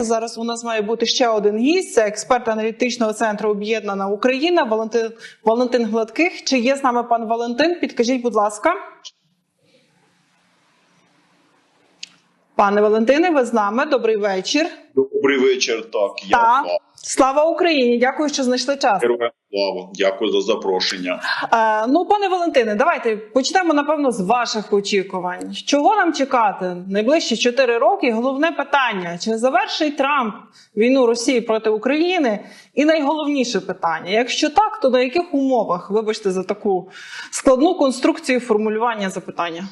Зараз у нас має бути ще один гість. Це експерт аналітичного центру Об'єднана Україна Валентин Валентин Гладких. Чи є з нами пан Валентин? Підкажіть, будь ласка. Пане Валентине, ви з нами. Добрий вечір. Добрий вечір. Так, я Так. Слава. Україні! Дякую, що знайшли час. Героям слава. Дякую за запрошення. Е, ну, пане Валентине, давайте почнемо напевно з ваших очікувань. Чого нам чекати найближчі 4 роки? Головне питання: чи завершить Трамп війну Росії проти України? І найголовніше питання: якщо так, то на яких умовах? Вибачте за таку складну конструкцію формулювання запитання.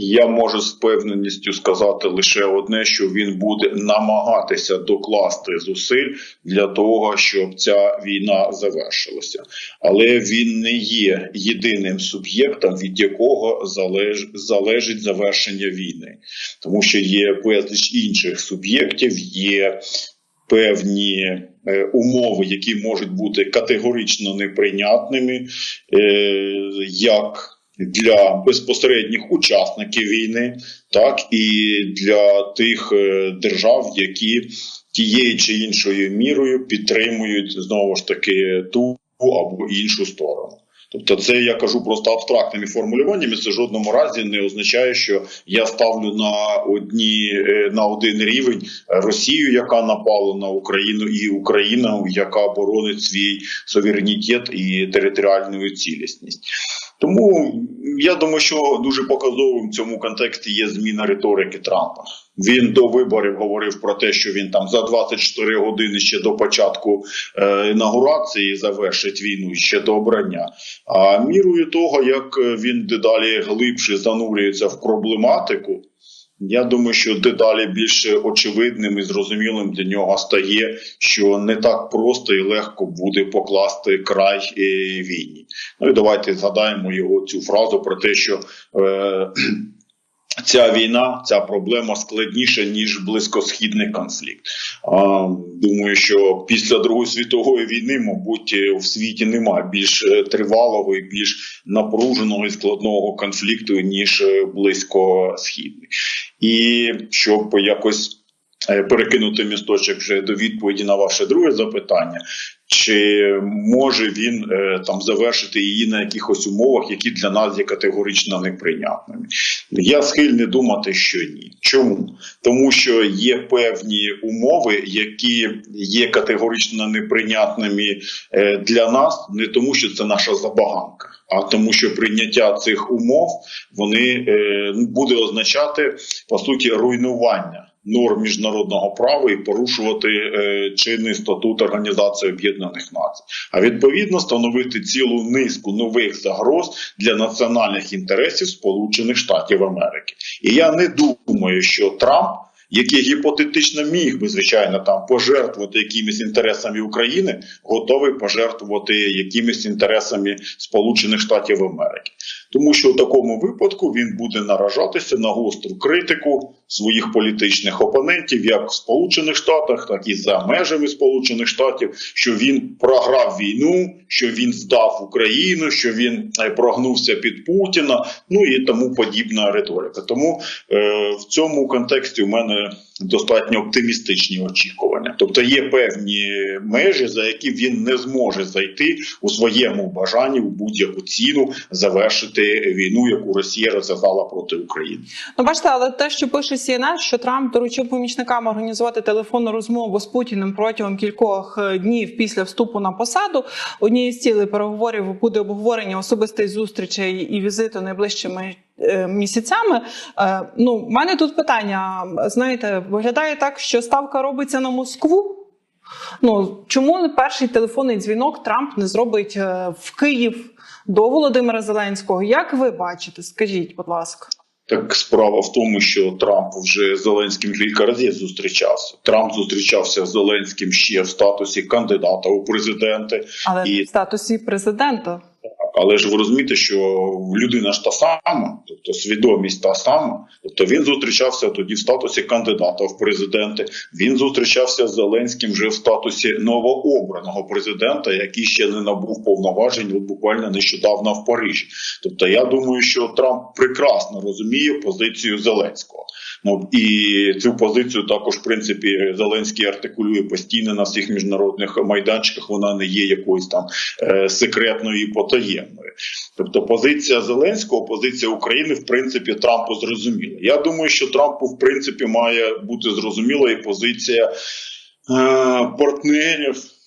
Я можу з впевненістю сказати лише одне: що він буде намагатися докласти зусиль для того, щоб ця війна завершилася. Але він не є єдиним суб'єктом, від якого залеж... залежить завершення війни, тому що є безліч інших суб'єктів, є певні е, умови, які можуть бути категорично неприйнятними, е, як для безпосередніх учасників війни, так і для тих е, держав, які тією чи іншою мірою підтримують знову ж таки ту або іншу сторону. Тобто, це я кажу просто абстрактними формулюваннями. Це жодному разі не означає, що я ставлю на одні е, на один рівень Росію, яка напала на Україну, і Україну, яка боронить свій суверенітет і територіальну цілісність. Тому я думаю, що дуже показовим в цьому контексті є зміна риторики Трампа. Він до виборів говорив про те, що він там за 24 години ще до початку е, інаугурації завершить війну ще до обрання. А мірою того, як він дедалі глибше занурюється в проблематику. Я думаю, що дедалі більш очевидним і зрозумілим для нього стає, що не так просто і легко буде покласти край е, війні. Ну і давайте згадаємо його цю фразу про те, що е, ця війна, ця проблема складніша ніж близькосхідний конфлікт. А, думаю, що після Другої світової війни, мабуть, в світі немає більш е, тривалого і більш напруженого і складного конфлікту ніж е, близькосхідний. І щоб якось е, перекинути місточок вже до відповіді на ваше друге запитання. Чи може він е, там завершити її на якихось умовах, які для нас є категорично неприйнятними? Я схильний думати, що ні. Чому? Тому що є певні умови, які є категорично неприйнятними е, для нас, не тому, що це наша забаганка, а тому, що прийняття цих умов вони е, буде означати по суті руйнування норм міжнародного права і порушувати е, чинний статут Організації Об'єднаних Націй, а відповідно становити цілу низку нових загроз для національних інтересів Сполучених Штатів Америки. І я не думаю, що Трамп. Який гіпотетично міг би звичайно там пожертвувати якимись інтересами України, готовий пожертвувати якимись інтересами Сполучених Штатів Америки, тому що у такому випадку він буде наражатися на гостру критику своїх політичних опонентів, як в Сполучених Штатах, так і за межами Сполучених Штатів, що він програв війну, що він здав Україну, що він е, прогнувся під Путіна, ну і тому подібна риторика. Тому е, в цьому контексті у мене достатньо оптимістичні очікування. Тобто є певні межі, за які він не зможе зайти у своєму бажанні в будь-яку ціну завершити війну, яку Росія розв'язала проти України. Ну, бачите, але те, що пише CNN, що Трамп доручив помічникам організувати телефонну розмову з Путіним протягом кількох е, днів після вступу на посаду. Однією з цілей переговорів буде обговорення особистих зустрічей і візиту найближчими е, місяцями. Е, Ну, в мене тут питання. Знаєте, виглядає так, що ставка робиться на Москву. Ну чому перший телефонний дзвінок Трамп не зробить в Київ до Володимира Зеленського? Як ви бачите? Скажіть, будь ласка. Так справа в тому, що Трамп вже з Зеленським кілька разів зустрічався. Трамп зустрічався з Зеленським ще в статусі кандидата у президенти, Але І- в статусі президента. Але ж ви розумієте, що людина ж та сама, тобто свідомість та сама. Тобто він зустрічався тоді в статусі кандидата в президенти. Він зустрічався з Зеленським вже в статусі новообраного президента, який ще не набув повноважень, от буквально нещодавно в Парижі. Тобто, я думаю, що Трамп прекрасно розуміє позицію Зеленського. Ну і цю позицію також, в принципі, Зеленський артикулює постійно на всіх міжнародних майданчиках. Вона не є якоюсь там е, секретною і потаємною. Тобто, позиція Зеленського, позиція України, в принципі, Трампу зрозуміла. Я думаю, що Трампу, в принципі, має бути зрозуміла і позиція е, партнерів.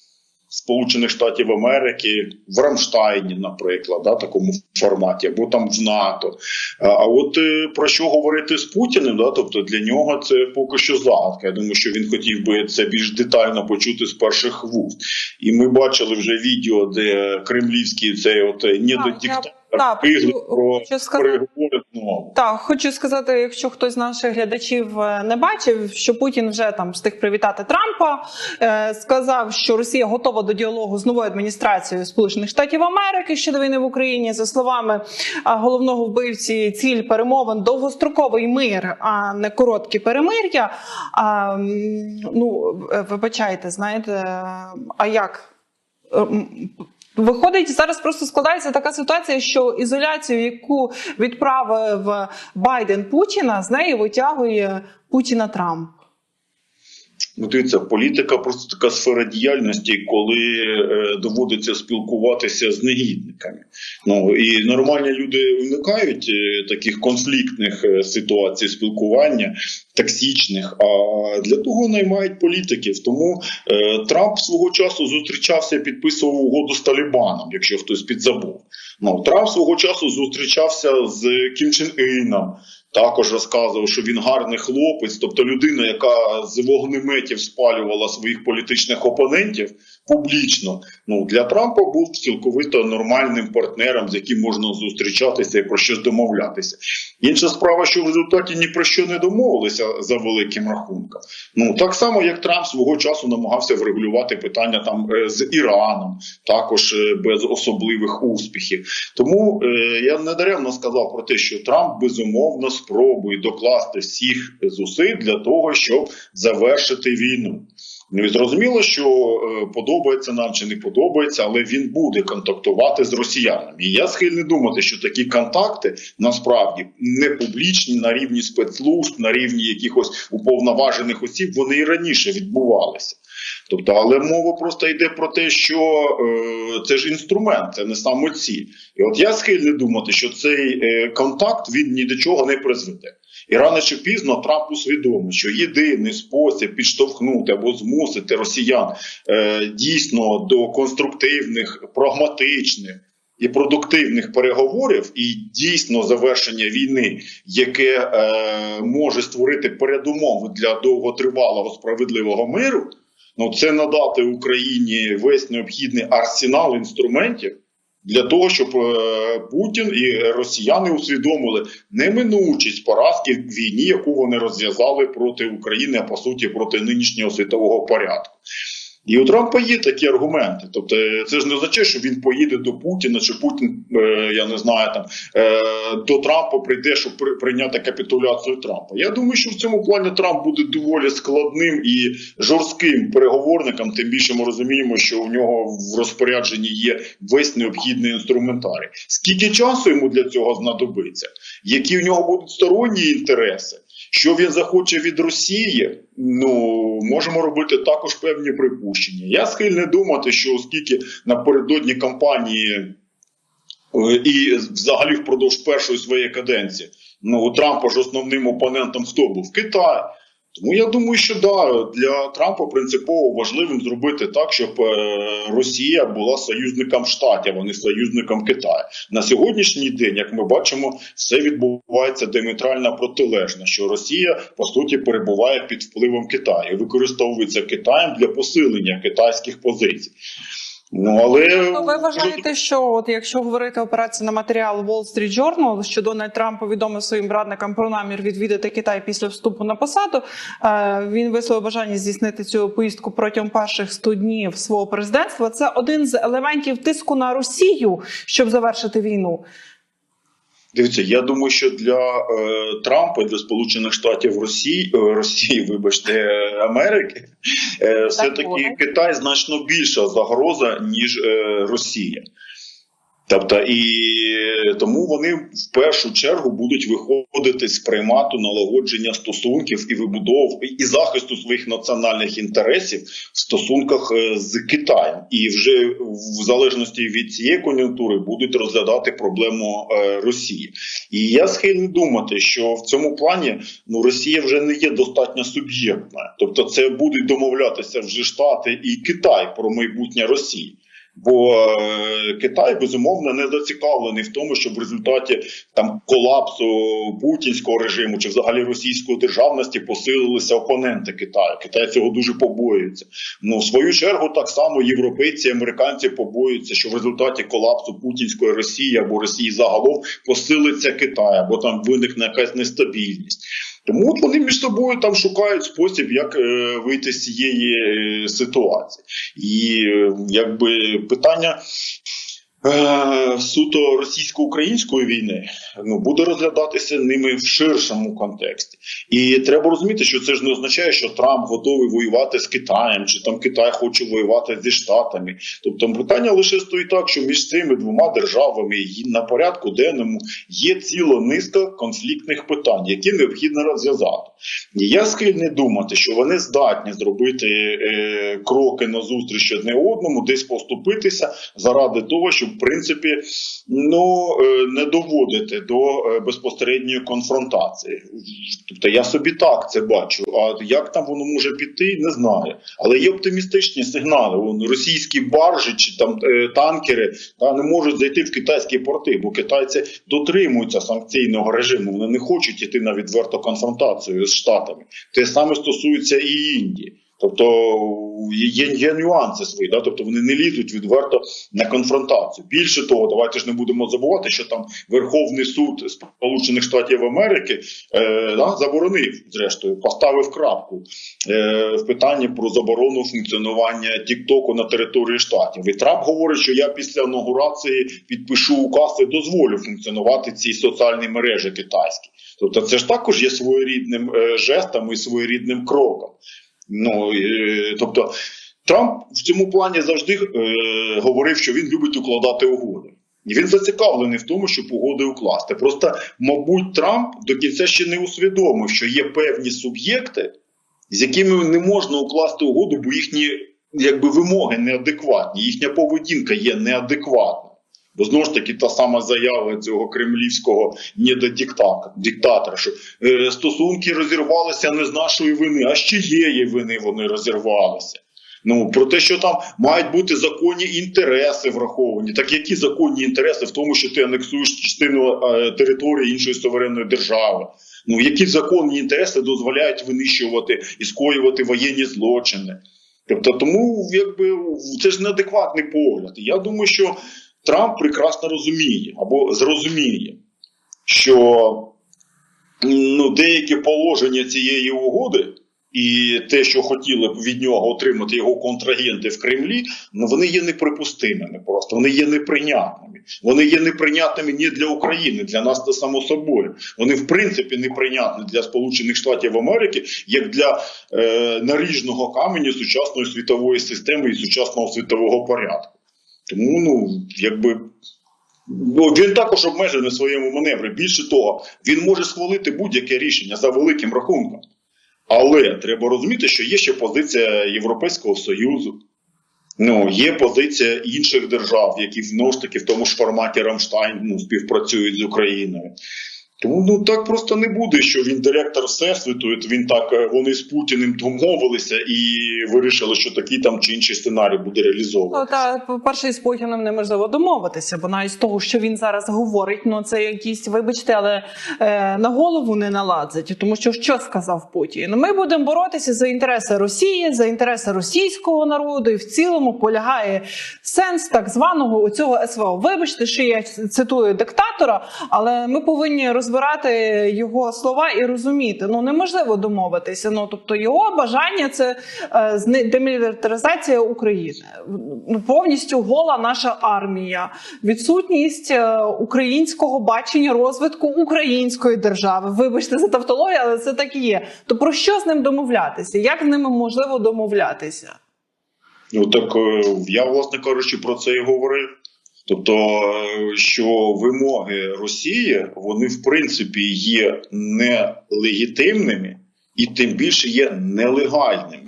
Сполучених Штатів Америки в Рамштайні, наприклад, да, такому форматі, або там в НАТО. А, от е, про що говорити з Путіним? Да, тобто для нього це поки що загадка. Я думаю, що він хотів би це більш детально почути з перших вуст. І ми бачили вже відео, де кремлівський цей от е, недодиктатор Так, про переговори знову. Так, хочу сказати, якщо хтось з наших глядачів е, не бачив, що Путін вже там встиг привітати Трампа, е, сказав, що Росія готова до діалогу з новою адміністрацією Сполучених Штатів Америки щодо війни в Україні. За словами е, головного вбивці, ціль перемовин довгостроковий мир, а не короткі перемир'я. А, ну е, вибачайте, знаєте, е, а як? Е, Виходить, зараз просто складається така ситуація, що ізоляцію, яку відправив Байден Путіна, з неї витягує Путіна Трамп. Ну, дивіться, політика просто така сфера діяльності, коли е, доводиться спілкуватися з негідниками. Ну і нормальні люди уникають е, таких конфліктних е, ситуацій спілкування, токсичних. А для того наймають політиків. Тому е, Трамп свого часу зустрічався, підписував угоду з Талібаном, якщо хтось підзабув. Ну Трамп свого часу зустрічався з Кім Чен Іном. Також розказував, що він гарний хлопець, тобто людина, яка з вогнеметів спалювала своїх політичних опонентів публічно. Ну для Трампа був цілковито нормальним партнером, з яким можна зустрічатися і про щось домовлятися. Інша справа, що в результаті ні про що не домовилися за великим рахунком. Ну так само, як Трамп свого часу намагався врегулювати питання там е, з Іраном, також е, без особливих успіхів. Тому е, я не даремно сказав про те, що Трамп безумовно спробує докласти всіх зусиль для того, щоб завершити війну. Ну і зрозуміло, що е, подобається нам чи не подобається, але він буде контактувати з росіянами. І я схильний думати, що такі контакти насправді не публічні на рівні спецслужб, на рівні якихось уповноважених осіб, вони і раніше відбувалися. Тобто, але мова просто йде про те, що е, це ж інструмент, це не самоціль. І от я схильний думати, що цей е, контакт він ні до чого не призведе. І рано чи пізно Трамп усвідомить, що єдиний спосіб підштовхнути або змусити росіян е, дійсно до конструктивних, прагматичних і продуктивних переговорів, і дійсно завершення війни, яке е, може створити передумови для довготривалого справедливого миру. Ну, це надати Україні весь необхідний арсенал інструментів для того, щоб е, Путін і росіяни усвідомили неминучість поразки в війні, яку вони розв'язали проти України, а по суті проти нинішнього світового порядку. І у Трампа є такі аргументи. Тобто, це ж не означає, що він поїде до Путіна, чи Путін, е, я не знаю, там е, до Трампа прийде, щоб при- прийняти капітуляцію Трампа. Я думаю, що в цьому плані Трамп буде доволі складним і жорстким переговорником. Тим більше ми розуміємо, що у нього в розпорядженні є весь необхідний інструментарій. Скільки часу йому для цього знадобиться? Які в нього будуть сторонні інтереси? Що він захоче від Росії? Ну можемо робити також певні припущення. Я схильний думати, що оскільки напередодні кампанії е, і взагалі впродовж першої своєї каденції, ну у Трампа ж основним опонентом хто був Китай. Тому я думаю, що да, для Трампа принципово важливим зробити так, щоб е, Росія була союзником штатів, а не союзником Китаю. На сьогоднішній день, як ми бачимо, все відбувається диаметрально протилежно. Що Росія по суті перебуває під впливом Китаю, використовується Китаєм для посилення китайських позицій. Ну але ви вважаєте, що от якщо говорити операція на матеріал Wall Street Journal, що Дональд Трамп повідомив своїм радникам про намір відвідати Китай після вступу на посаду, е, він висловив бажання здійснити цю поїздку протягом перших 100 днів свого президентства. Це один з елементів тиску на Росію, щоб завершити війну. Дивіться, я думаю, що для е, Трампа, для Сполучених Штатів Росії, е, Росії, вибачте, Америки, е, все таки Китай значно більша загроза ніж е, Росія. Тобто, і тому вони в першу чергу будуть виходити з приймату налагодження стосунків і вибудов і захисту своїх національних інтересів в стосунках е, з Китаєм, і вже в залежності від цієї кон'юнктури будуть розглядати проблему е, Росії. І я схильний думати, що в цьому плані ну Росія вже не є достатньо суб'єктною, тобто це будуть домовлятися вже Штати і Китай про майбутнє Росії. Бо е, Китай безумовно не зацікавлений в тому, щоб в результаті там колапсу путінського режиму чи взагалі російської державності посилилися опоненти Китаю. Китай цього дуже побоюється. Ну в свою чергу так само європейці, американці побоюються, що в результаті колапсу путінської Росії або Росії загалом посилиться Китай, або там виникне якась нестабільність. Тому от вони між собою там шукають спосіб, як е, вийти з цієї е, ситуації. І е, якби питання е, суто російсько-української війни ну буде розглядатися ними в ширшому контексті. І треба розуміти, що це ж не означає, що Трамп готовий воювати з Китаєм, чи там Китай хоче воювати зі Штатами. Тобто питання лише стоїть так, що між цими двома державами на порядку денному є ціла низка конфліктних питань, які необхідно розв'язати. І я схильний думати, що вони здатні зробити е, кроки назустріч одне одному, десь поступитися заради того, щоб в принципі ну е, не доводити до е, безпосередньої конфронтації. Тобто я собі так це бачу. А як там воно може піти, не знаю. Але є оптимістичні сигнали. Вон, російські баржі чи там е, танкери та не можуть зайти в китайські порти, бо китайці дотримуються санкційного режиму. Вони не хочуть іти на відверту конфронтацію з штатами. Те саме стосується і Індії. Тобто є, є нюанси свої, да? тобто вони не лізуть відверто на конфронтацію. Більше того, давайте ж не будемо забувати, що там Верховний суд Сполучених Штатів Америки е, да, заборонив, зрештою, поставив крапку е, в питанні про заборону функціонування Тіктоку на території штатів. І Трамп говорить, що я після інаугурації підпишу указ і дозволю функціонувати цій соціальній мережі китайській. Тобто, це ж також є своєрідним е, жестом і своєрідним кроком. Ну е, тобто, Трамп в цьому плані завжди е, говорив, що він любить укладати угоди. І він зацікавлений в тому, щоб угоди укласти. Просто, мабуть, Трамп до кінця ще не усвідомив, що є певні суб'єкти, з якими не можна укласти угоду, бо їхні якби вимоги неадекватні, їхня поведінка є неадекватна. Бо знову ж таки та сама заява цього кремлівського недодиктатора, диктатора, що е, стосунки розірвалися не з нашої вини, а з чиєї вини вони розірвалися. Ну про те, що там мають бути законні інтереси враховані. Так які законні інтереси в тому, що ти анексуєш частину е, території іншої суверенної держави? Ну які законні інтереси дозволяють винищувати і скоювати воєнні злочини? Тобто, тому якби це ж неадекватний погляд. Я думаю, що Трамп прекрасно розуміє або зрозуміє, що ну, деякі положення цієї угоди і те, що хотіли б від нього отримати його контрагенти в Кремлі, ну вони є неприпустимими. Просто вони є неприйнятними. Вони є неприйнятними ні для України, для нас це само собою. Вони в принципі неприйнятні для Сполучених Штатів Америки як для е, наріжного каменю сучасної світової системи і сучасного світового порядку. Тому ну якби. Ну, він також обмежений в своєму маневрі. Більше того, він може схвалити будь-яке рішення за великим рахунком. Але треба розуміти, що є ще позиція Європейського Союзу, ну, є позиція інших держав, які знову ж таки в тому ж форматі Рамштайн ну, співпрацюють з Україною. Тому ну так просто не буде, що він директор всесвіту. Він так е, вони з Путіним домовилися і вирішили, що такий там чи інший сценарій буде реалізований. Ну, та по-перше, із Путіним неможливо домовитися, бо навіть з того, що він зараз говорить, ну це якісь, вибачте, але е, на голову не наладить. Тому що що сказав Путін? Ми будемо боротися за інтереси Росії, за інтереси російського народу, і в цілому полягає сенс так званого цього СВО. Вибачте, що я цитую диктатора, але ми повинні розбирати його слова і розуміти. Ну неможливо домовитися. Ну тобто його бажання це е, демілітаризація України. Ну, повністю гола наша армія, відсутність е, українського бачення розвитку української держави. Вибачте за тавтологію, але це так і є. То про що з ним домовлятися? Як з ними можливо домовлятися? Ну так е, я, власне кажучи, про це і говорив. Тобто, е, що вимоги Росії вони в принципі є нелегітимними і тим більше є нелегальними.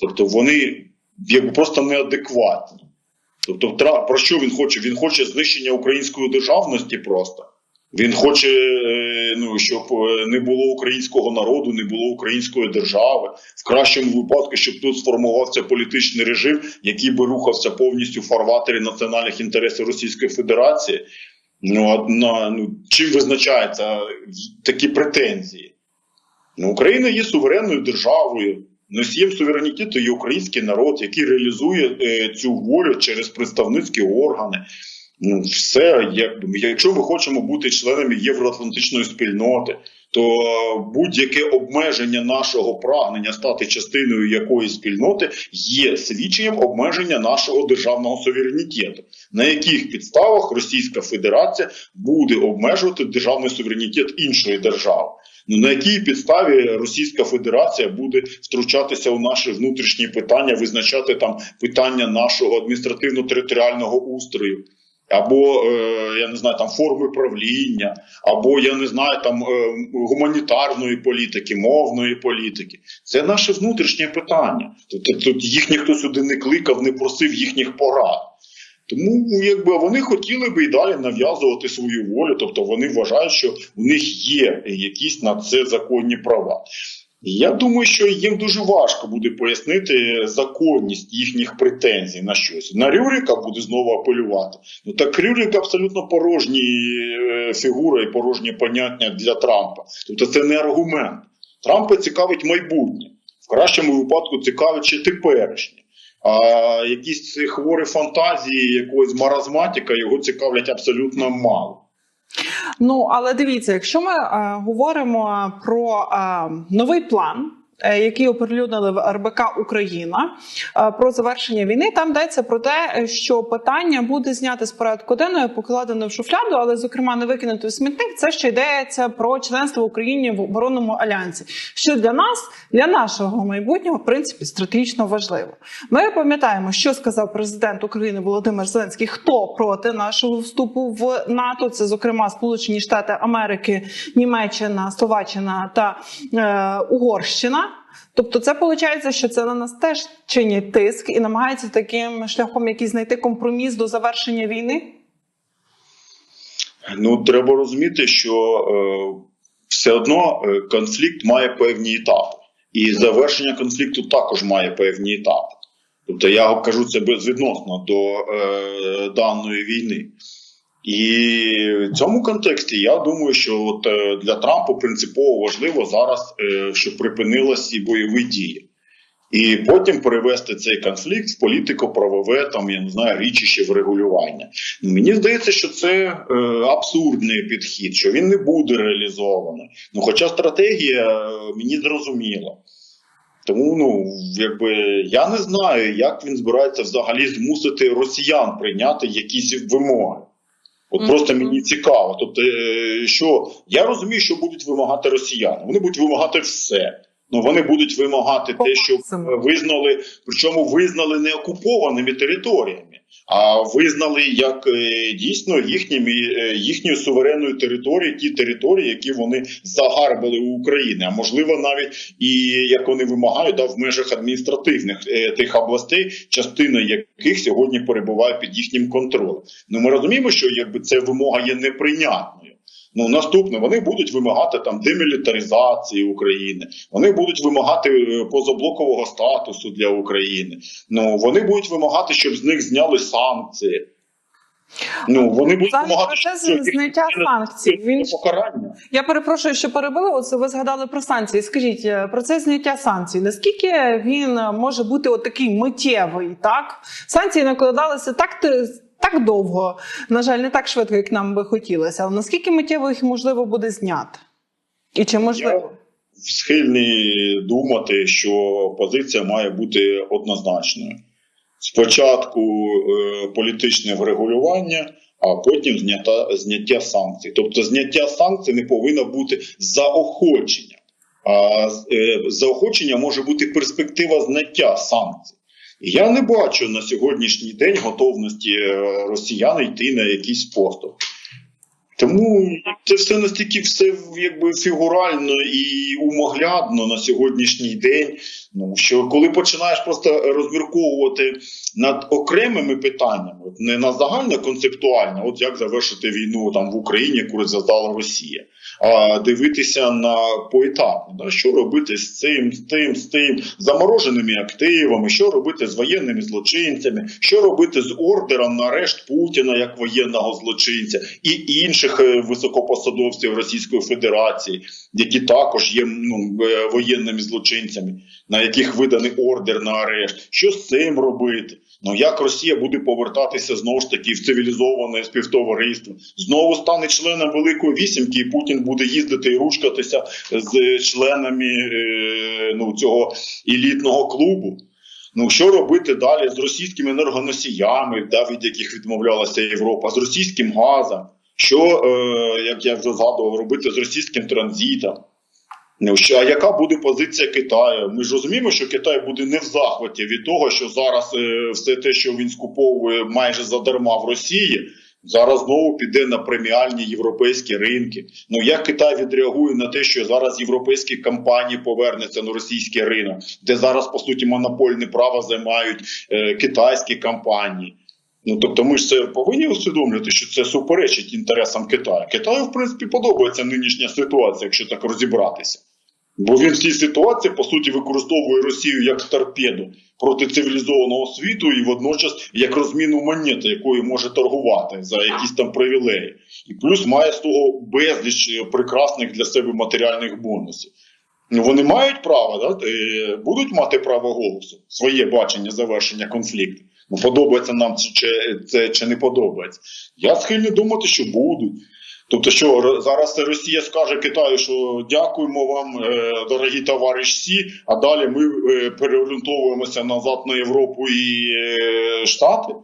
Тобто вони якби просто неадекватні. Тобто, про що він хоче? Він хоче знищення української державності просто. Він хоче, е, ну, щоб е, не було українського народу, не було української держави. В кращому випадку, щоб тут сформувався політичний режим, який би рухався повністю в фарватері національних інтересів Російської Федерації. Ну, на, ну чим визначаються такі претензії? Ну, Україна є суверенною державою. Носієм суверенітету є український народ, який реалізує е, цю волю через представницькі органи. Ну, все, якби, якщо ми хочемо бути членами євроатлантичної спільноти, то будь-яке обмеження нашого прагнення стати частиною якоїсь спільноти є свідченням обмеження нашого державного суверенітету. На яких підставах Російська Федерація буде обмежувати державний суверенітет іншої держави? Ну на якій підставі Російська Федерація буде втручатися у наші внутрішні питання, визначати там питання нашого адміністративно-територіального устрою? Або е, я не знаю, там форми правління, або я не знаю, там е, гуманітарної політики, мовної політики. Це наше внутрішнє питання. Тобто тут їх ніхто сюди не кликав, не просив їхніх порад. Тому якби вони хотіли би і далі нав'язувати свою волю, тобто вони вважають, що у них є якісь на це законні права. Я думаю, що їм дуже важко буде пояснити законність їхніх претензій на щось. На Рюрика буде знову апелювати. Ну так Рюрик абсолютно порожні е, фігура і порожнє поняття для Трампа. Тобто це не аргумент. Трампа цікавить майбутнє. В кращому випадку цікавить ще теперішнє. А якісь хворі фантазії якогось маразматика його цікавлять абсолютно мало. Ну але дивіться, якщо ми е, говоримо про е, новий план. Е, Який оприлюднили в РБК Україна е, про завершення війни, там йдеться про те, що питання буде знято з порядку денного, покладено в шуфляду, але зокрема не викинути в смітник. Це ще йдеться про членство України в оборонному альянсі. Що для нас, для нашого майбутнього, в принципі, стратегічно важливо. Ми пам'ятаємо, що сказав президент України Володимир Зеленський, хто проти нашого вступу в НАТО. Це зокрема Сполучені Штати Америки, Німеччина, Словаччина та е, Угорщина. Тобто, це виходить, що це на нас теж чинять тиск і намагаються таким шляхом якийсь знайти компроміс до завершення війни. Ну треба розуміти, що е, все одно е, конфлікт має певні етапи, і завершення конфлікту також має певні етапи. Тобто я кажу це безвідносно до е, даної війни. І в цьому контексті я думаю, що от е, для Трампа принципово важливо зараз, е, щоб припинилися бойові дії. І потім перевести цей конфлікт в політико-правове, там я не знаю, річище врегулювання. Мені здається, що це е, абсурдний підхід, що він не буде реалізований. Ну, хоча стратегія мені зрозуміла. Тому ну якби я не знаю, як він збирається взагалі змусити росіян прийняти якісь вимоги. От просто мені цікаво. Тобто, е, що я розумію, що будуть вимагати росіяни. Вони будуть вимагати все. Ну вони будуть вимагати те, що визнали, причому визнали не окупованими територіями, а визнали як е, дійсно їхніми е, їхньою суверенною територією, ті території, які вони загарбали у Україні. А можливо, навіть і як вони вимагають, да, в межах адміністративних е, тих областей, частина яких сьогодні перебуває під їхнім контролем. Ну ми розуміємо, що якби ця вимога є неприйнятною. Ну, наступне, вони будуть вимагати там демілітаризації України, вони будуть вимагати е, позаблокового статусу для України. Ну вони будуть вимагати, щоб з них зняли санкції. Ну вони будуть вимагати зняття санкцій. Він покарання. Я перепрошую, що перебили. Оце ви згадали про санкції. Скажіть, е, процес зняття санкцій. Наскільки він може бути от такий миттєвий? Так санкції накладалися так так довго. На жаль, не так швидко, як нам би хотілося. Але наскільки миттєво їх можливо буде зняти? І чи можливо? схильний думати, що позиція має бути однозначною. Спочатку е, політичне врегулювання, а потім зняття, зняття санкцій. Тобто зняття санкцій не повинно бути заохочення. А е, заохочення може бути перспектива зняття санкцій. Я не бачу на сьогоднішній день готовності е, росіян йти на якийсь поступ. Тому це все настільки все якби фігурально і умоглядно на сьогоднішній день. Ну що коли починаєш просто розмірковувати над окремими питаннями, не на загально концептуально, от як завершити війну там в Україні, яку розв'язала Росія, а дивитися на поетапно, да, що робити з цим, з тим, з тим замороженими активами, що робити з воєнними злочинцями, що робити з ордером на арешт Путіна як воєнного злочинця і інших е, високопосадовців Російської Федерації, які також є ну, е, воєнними злочинцями, на яких виданий ордер на арешт. Що з цим робити? Ну як Росія буде повертатися знову ж таки в цивілізоване співтовариство? Знову стане членом Великої вісімки, і Путін буде їздити і ручкатися з членами е, ну, цього елітного клубу. Ну що робити далі з російськими енергоносіями, да, від яких відмовлялася Європа, з російським газом? Що, е, як я вже згадував, робити з російським транзитом? Ну, а яка буде позиція Китаю? Ми ж розуміємо, що Китай буде не в захваті від того, що зараз е, все те, що він скуповує майже задарма в Росії, зараз знову піде на преміальні європейські ринки. Ну як Китай відреагує на те, що зараз європейські компанії повернуться на російський ринок, де зараз по суті монопольне право займають е, китайські компанії? Ну тобто, ми ж це повинні усвідомлювати, що це суперечить інтересам Китаю. Китаю, в принципі, подобається нинішня ситуація, якщо так розібратися. Бо він в цій ситуації по суті використовує Росію як торпеду проти цивілізованого світу і водночас як розміну монети, якою може торгувати за якісь там привілеї, і плюс має з того безліч прекрасних для себе матеріальних бонусів. Ну вони мають право, да? е, будуть мати право голосу, своє бачення завершення конфлікту. Ну подобається нам це чи, це чи не подобається. Я схильний думати, що будуть. Тобто, що зараз Росія скаже Китаю, що дякуємо вам, е, дорогі товариш Сі, а далі ми е, переорієнтовуємося назад на Європу і е, Штати.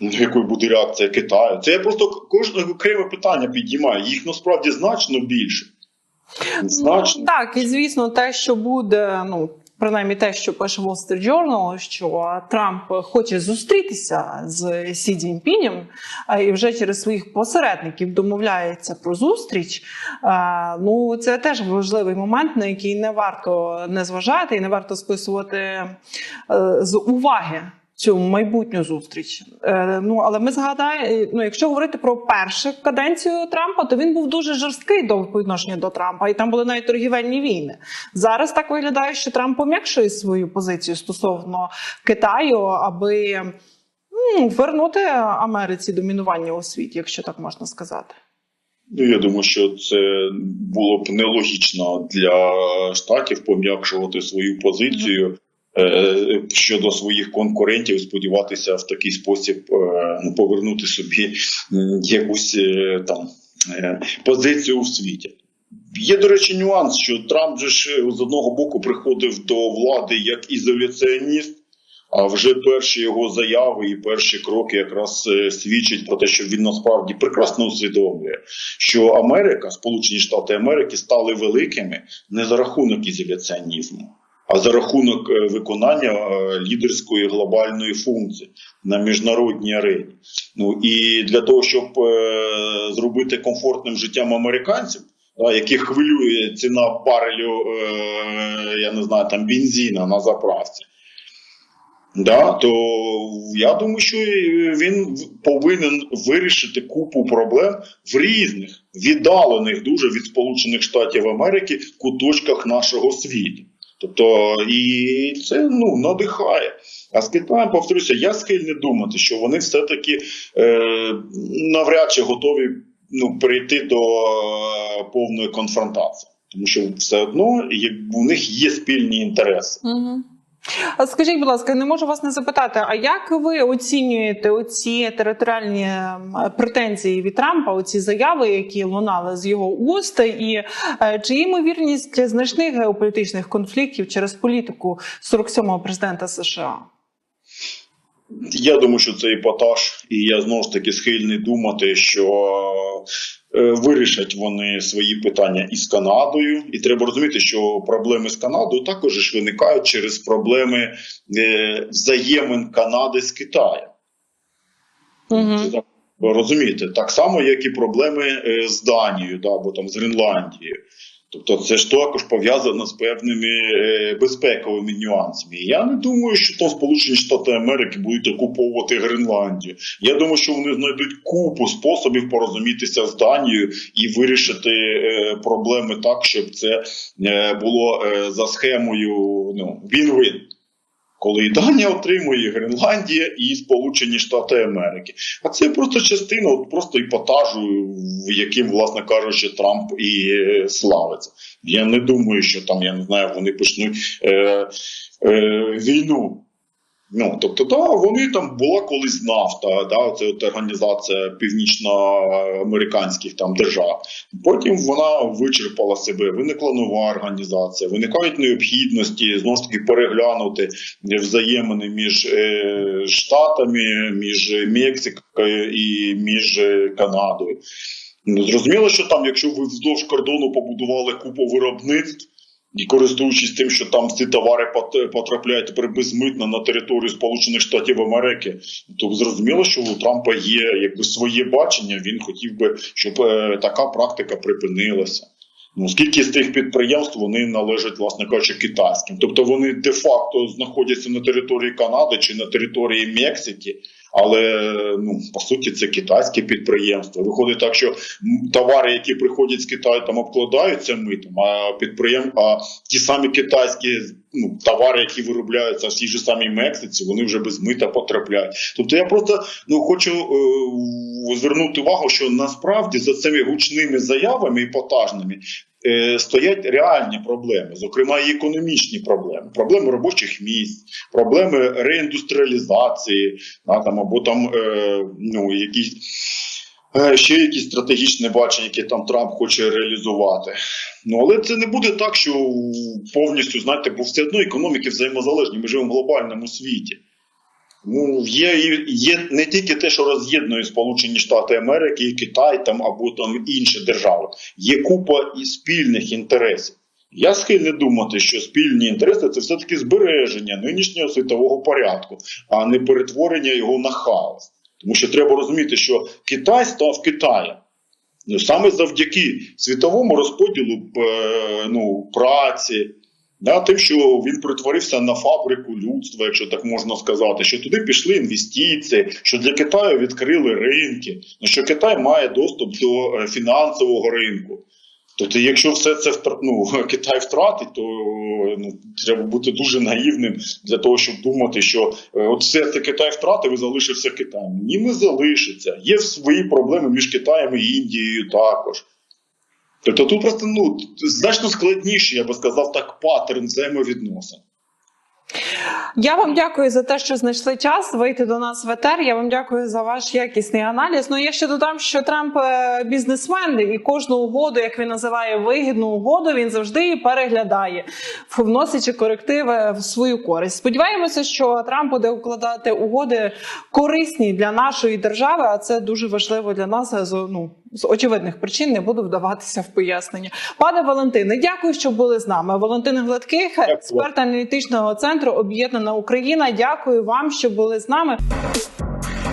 Ну, Якою буде реакція Китаю? Це я просто кожне окреме питання підіймаю. Їх насправді значно більше. Значно. Ну, так, і звісно, те, що буде, ну. Принаймні те, що пише Wall Street Journal, що Трамп хоче зустрітися з Сі Цзіньпінем, і вже через своїх посередників домовляється про зустріч. Ну це теж важливий момент, на який не варто не зважати і не варто списувати е, з уваги цю майбутню зустріч. Е, ну але ми згадаємо, ну якщо говорити про першу каденцію Трампа, то він був дуже жорсткий до по відношенню до Трампа, і там були навіть торгівельні війни. Зараз так виглядає, що Трамп пом'якшує свою позицію стосовно Китаю, аби ну, вернути Америці домінування у світі, якщо так можна сказати. Ну, я думаю, що це було б нелогічно для штатів пом'якшувати свою позицію е, щодо своїх конкурентів, сподіватися в такий спосіб е, ну, повернути собі якусь е, там е, позицію у світі. Є, до речі, нюанс, що Трамп же ж з одного боку приходив до влади як ізоляціоніст. А вже перші його заяви і перші кроки якраз е, свідчать про те, що він насправді прекрасно усвідомлює, що Америка, Сполучені Штати Америки, стали великими не за рахунок ізоляціонізму, а за рахунок е, виконання е, лідерської глобальної функції на міжнародній арені. Ну і для того, щоб е, зробити комфортним життям американців. Яких хвилює ціна барелю, я не знаю, там бензина на заправці. Да, то я думаю, що він повинен вирішити купу проблем в різних віддалених дуже від Сполучених Штатів Америки куточках нашого світу. Тобто, і це ну надихає. А з Китаєм, повторюся, я схильний думати, що вони все-таки е, навряд чи готові ну, прийти до е, повної конфронтації, тому що все одно є, у них є спільні інтереси. Угу. А скажіть, будь ласка, не можу вас не запитати, а як ви оцінюєте оці територіальні ем, претензії від Трампа, оці заяви, які лунали з його уст, і е, чи є ймовірність значних геополітичних конфліктів через політику 47-го президента США? Я думаю, що це епатаж, і я знову ж таки схильний думати, що вирішать вони свої питання із Канадою, і треба розуміти, що проблеми з Канадою також ж виникають через проблеми е, взаємин Канади з Китаєм. Угу. Це, розумієте, так само, як і проблеми е, з Данією, да, або там з Гренландією. Тобто, це ж також пов'язано з певними е, безпековими нюансами. Я не думаю, що там Сполучені Штати Америки будуть окуповувати Гренландію. Я думаю, що вони знайдуть купу способів порозумітися з Данією і вирішити е, проблеми так, щоб це е, було за схемою ну, він-він. Коли і Данія отримує, і Гренландія і Сполучені Штати Америки. А це просто частина от просто іпотажу, яким, власне кажучи, Трамп і е, славиться. Я не думаю, що там, я не знаю, вони почнуть е, е, війну. Ну, тобто, да, вони там була колись нафта, да, це от організація північноамериканських там держав. Потім вона вичерпала себе, виникла нова організація, виникають необхідності знову ж таки переглянути взаємини між е, Штатами, між Мексикою і між Канадою. Ну, Зрозуміло, що там, якщо ви вздовж кордону побудували купу виробництв. І користуючись тим, що там ці товари потрапляють тепер безмитно на територію Сполучених Штатів Америки, то зрозуміло, що у Трампа є якби своє бачення. Він хотів би, щоб е, така практика припинилася. Ну, скільки з тих підприємств вони належать, власне кажучи, китайським, тобто вони де-факто знаходяться на території Канади чи на території Мексики, але ну по суті це китайське підприємство. Виходить так, що товари, які приходять з Китаю, там обкладаються митом, а підприєм, а ті самі китайські ну, товари, які виробляються в тій же самій Мексиці, вони вже без мита потрапляють. Тобто я просто ну хочу е, звернути увагу, що насправді за цими гучними заявами епатажними е, стоять реальні проблеми, зокрема і економічні проблеми, проблеми робочих місць, проблеми реіндустріалізації, да, там або там е, ну якісь. е, Ще якісь стратегічні бачення, які там Трамп хоче реалізувати. Ну але це не буде так, що повністю знаєте, бо все одно економіки взаємозалежні. Ми живемо в глобальному світі. Ну, є, є не тільки те, що роз'єднує Сполучені Штати Америки і Китай там або там інші держави. Є купа і спільних інтересів. Я схильний думати, що спільні інтереси це все-таки збереження нинішнього світового порядку, а не перетворення його на хаос. Тому що треба розуміти, що Китай став Китаєм. Ну, саме завдяки світовому розподілу е, ну, праці, да, тим, що він перетворився на фабрику людства, якщо так можна сказати, що туди пішли інвестиції, що для Китаю відкрили ринки, що Китай має доступ до е, фінансового ринку. Тобто, якщо все це ну, Китай втратить, то ну, треба бути дуже наївним для того, щоб думати, що е, от все це Китай втратив і залишився Китаєм. Ні, не залишиться. Є свої проблеми між Китаєм і Індією також. Тобто тут просто ну, значно складніший, я би сказав, так, паттерн взаємовідносин. Я вам дякую за те, що знайшли час вийти до нас в етер. Я вам дякую за ваш якісний аналіз. Ну я ще додам, що Трамп е, бізнесмен і кожну угоду, як він називає вигідну угоду, він завжди переглядає, вносячи корективи в свою користь. Сподіваємося, що Трамп буде укладати угоди корисні для нашої держави, а це дуже важливо для нас. е, Ну з очевидних причин не буду вдаватися в пояснення. Пане Валентине, дякую, що були з нами. Валентин Гладких, експерт аналітичного центру Об'єднана Україна. Дякую вам, що були з нами.